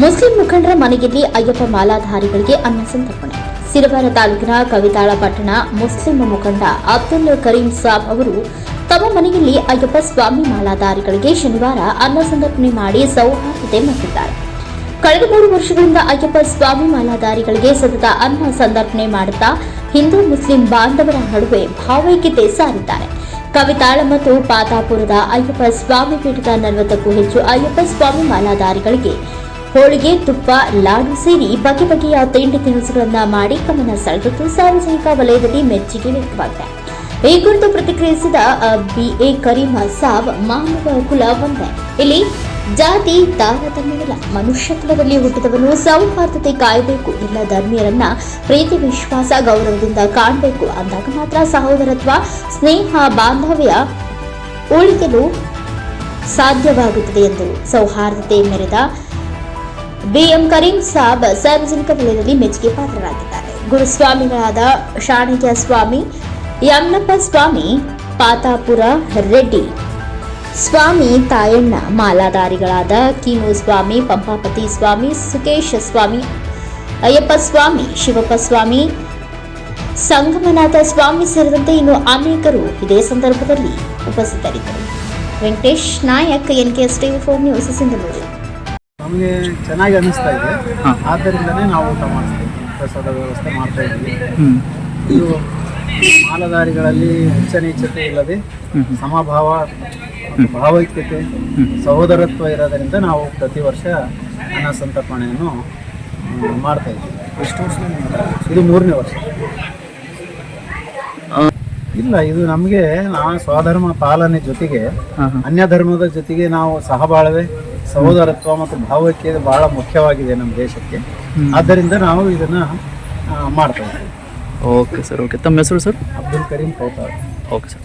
Muslim ಮುಖಂಡರ ಮನೆಯಲ್ಲಿ ಅಯ್ಯಪ್ಪ ಮಾಲಾಧಾರಿಗಳಿಗೆ ಅನ್ನ ಸಂತರ್ಪಣೆ. ಸಿರವಾರ ತಾಲೂಕಿನ ಕವಿತಾಳ ಪಟ್ಟಣ ಮುಸ್ಲಿಂ ಮುಖಂಡ ಅಬ್ದುಲ್ ಕರೀಂ ಸಾಬ್ ಅವರು ತಮ್ಮ ಮನೆಯಲ್ಲಿ ಅಯ್ಯಪ್ಪ ಸ್ವಾಮಿ ಮಾಲಾಧಾರಿಗಳಿಗೆ ಶನಿವಾರ ಅನ್ನ ಸಂತರ್ಪಣೆ ಮಾಡಿ ಸೌಹಾರ್ದತೆ ಮಾಡಿದ್ದಾರೆ ಕಳೆದ ಮೂರು ವರ್ಷಗಳಿಂದ ಅಯ್ಯಪ್ಪ ಸ್ವಾಮಿ ಮಾಲಾಧಾರಿಗಳಿಗೆ ಸತತ ಅನ್ನ ಸಂದರ್ಪಣೆ ಮಾಡುತ್ತಾ ಹಿಂದೂ ಮುಸ್ಲಿಂ ಬಾಂಧವರ ನಡುವೆ ಭಾವೈಕ್ಯತೆ ಸಾರಿದ್ದಾರೆ. ಕವಿತಾಳ ಮತ್ತು ಪಾತಾಪುರದ ಅಯ್ಯಪ್ಪ ಸ್ವಾಮಿ ಪೀಠದ ನಲವತ್ತಕ್ಕೂ ಹೆಚ್ಚು ಅಯ್ಯಪ್ಪ ಸ್ವಾಮಿ ಮಾಲಾಧಾರಿಗಳಿಗೆ ಹೋಳಿಗೆ, ತುಪ್ಪ, ಲಾಡು ಸೇರಿ ಬಗೆ ಬಗೆಯ ತಿಂಡಿ ತಿನಿಸುಗಳನ್ನು ಮಾಡಿ ಗಮನ ಸೆಳೆದಿದ್ದು ಸಾರ್ವಜನಿಕ ವಲಯದಲ್ಲಿ ಮೆಚ್ಚುಗೆ ವ್ಯಕ್ತವಾಗಿದೆ. ಈ ಕುರಿತು ಪ್ರತಿಕ್ರಿಯಿಸಿದ ಬಿಎ ಕರೀಮ ಸಾಬ್, ಮಾನವ ಕುಲ ಒಂದೇ. ಇಲ್ಲಿ, ಜಾತಿ ತಾರತಮ್ಯವಿಲ್ಲ ಮನುಷ್ಯತ್ವದಲ್ಲಿ ಹುಟ್ಟಿದವನು ಸೌಹಾರ್ದತೆ ಕಾಯಬೇಕು ಎಲ್ಲ ಧರ್ಮೀಯರನ್ನ ಪ್ರೀತಿ, ವಿಶ್ವಾಸ, ಗೌರವದಿಂದ ಕಾಣಬೇಕು ಅಂದಾಗ ಮಾತ್ರ ಸಹೋದರತ್ವ, ಸ್ನೇಹ, ಬಾಂಧವ್ಯ ಉಳಿಯಲು ಸಾಧ್ಯವಾಗುತ್ತದೆ ಎಂದು ಸೌಹಾರ್ದತೆ ಮೆರೆದ ಬಿಎಂ ಕರೀಂ ಸಾಬ್ ಸಾರ್ವಜನಿಕ ವಲಯದಲ್ಲಿ ಮೆಚ್ಚುಗೆ ಪಾತ್ರರಾಗಿದ್ದಾರೆ. ಗುರುಸ್ವಾಮಿಗಳಾದ ಶಾಣಕ್ಯ ಸ್ವಾಮಿ ಯಮನಪ್ಪ ಸ್ವಾಮಿ, ಪಾತಾಪುರ ರೆಡ್ಡಿ, ಸ್ವಾಮಿ ತಾಯಣ್ಣ, ಮಾಲಾಧಾರಿಗಳಾದ ಕೀಮು ಸ್ವಾಮಿ, ಪಂಪಾಪತಿ ಸ್ವಾಮಿ, ಸುಕೇಶ ಸ್ವಾಮಿ, ಅಯ್ಯಪ್ಪ ಸ್ವಾಮಿ, ಶಿವಪ್ಪ ಸ್ವಾಮಿ, ಸಂಗಮನಾಥ ಸ್ವಾಮಿ ಸೇರಿದಂತೆ ಇನ್ನು ಅನೇಕರು ಇದೇ ಸಂದರ್ಭದಲ್ಲಿ ಉಪಸ್ಥಿತರಿದ್ದರು. Venkatesh Nayak, N K S TV four news, Sindhanur. ನಮಗೆ ಚೆನ್ನಾಗಿ ಅನಿಸ್ತಾ ಇದೆ. ಆದ್ದರಿಂದನೇ ನಾವು ಊಟ ಮಾಡಿಸ್ತೀವಿ ಪ್ರಸಾದ ವ್ಯವಸ್ಥೆ ಮಾಡ್ತಾ ಇದ್ದೀವಿ. ಇದು ಮಾಲಧಾರಿಗಳಲ್ಲಿ ಉಚ್ಚ ನೀಚತೆ ಇಲ್ಲದೆ ಸಮಭಾವ ಭಾವೈಕ್ಯತೆ ಸಹೋದರತ್ವ ಇರೋದರಿಂದ ನಾವು ಪ್ರತಿ ವರ್ಷ ಅನ್ನ ಸಂತರ್ಪಣೆಯನ್ನು ಮಾಡ್ತಾ ಇದ್ದೀವಿ. ಎಷ್ಟು ವರ್ಷ ಇದು ಮೂರನೇ ವರ್ಷ. ಇಲ್ಲ ಇದು ನಮಗೆ ನಾವು ಸ್ವಧರ್ಮ ಪಾಲನೆ ಜೊತೆಗೆ ಅನ್ಯ ಧರ್ಮದ ಜೊತೆಗೆ ನಾವು ಸಹಬಾಳ್ವೆ ಸಹೋದರತ್ವ ಮತ್ತು ಭಾವೈಕ್ಯ ಬಹಳ ಮುಖ್ಯವಾಗಿದೆ ನಮ್ಮ ದೇಶಕ್ಕೆ. ಆದ್ದರಿಂದ ನಾವು ಇದನ್ನ ಮಾಡ್ತೇವೆ ಮಾಡ್ತಾ ಇದ್ದೀವಿ. ಓಕೆ ಸರ್ ಓಕೆ ತಮ್ಮ ಹೆಸರು sir Abdul Karim Kautar okay sir